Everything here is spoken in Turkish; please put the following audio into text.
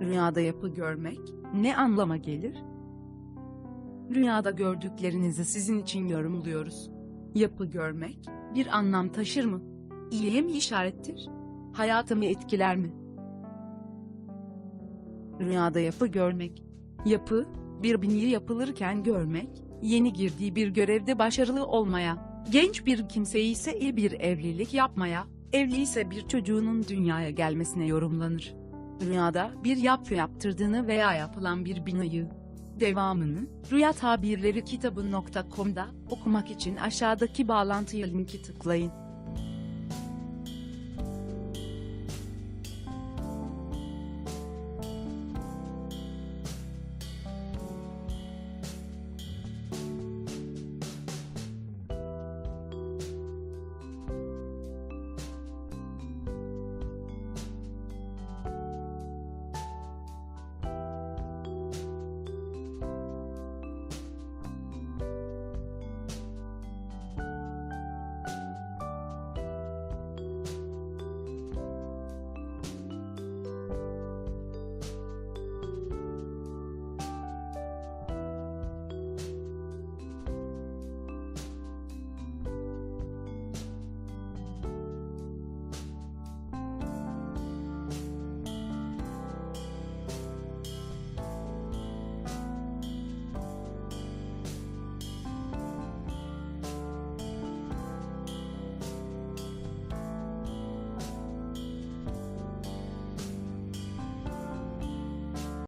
Rüyada yapı görmek ne anlama gelir? Rüyada gördüklerinizi sizin için yorumluyoruz. Yapı görmek bir anlam taşır mı? İyiye mi işarettir? Hayatımı etkiler mi? Rüyada yapı görmek. Yapı, bir biniyi yapılırken görmek, yeni girdiği bir görevde başarılı olmaya, genç bir kimseyi ise iyi bir evlilik yapmaya, evli ise bir çocuğunun dünyaya gelmesine yorumlanır. Rüyada bir yapı yaptırdığını veya yapılan bir binayı, devamını, Rüya Tabirleri kitabı.com'da okumak için aşağıdaki bağlantıya linki tıklayın.